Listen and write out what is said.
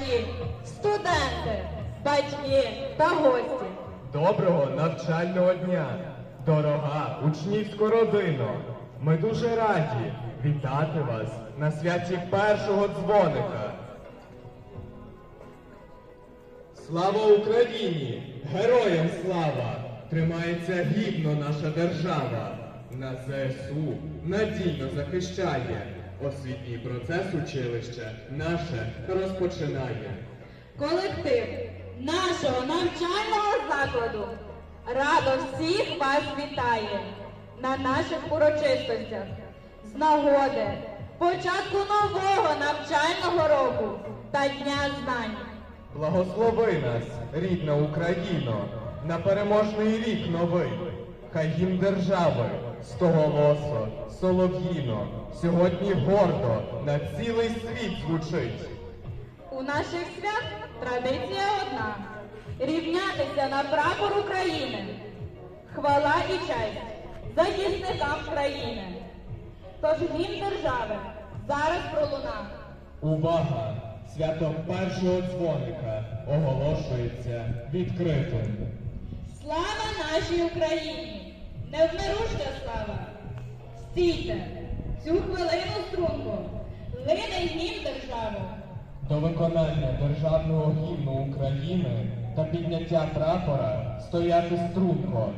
глядачі, студенти, батьки та гості. Доброго навчального дня, дорога учнівська родино. Ми дуже раді вітати вас на святі першого дзвоника. Слава Україні! Героям слава! Тримається гідно наша держава. На ЗСУ надійно захищає. Освітній процес училище наше розпочинає. Колектив нашого навчального закладу радо всіх вас вітає на наших урочистостях з нагоди початку нового навчального року та Дня знань. Благослови нас, рідна Україно, на переможний рік новий. Хай гімн держави, стоголосо, солов'їно, сьогодні гордо на цілий світ звучить. У наших свят традиція одна рівнятися на прапор України. Хвала і честь захисникам країни. Тож гімн держави зараз пролуна. Увага! Свято першого дзвоника оголошується відкритим. Слава нашій Україні! Невмируща слава! Стійте! Цю хвилину струнку! Лине гімн державу. До виконання державного гімну України та підняття прапора стояти струнко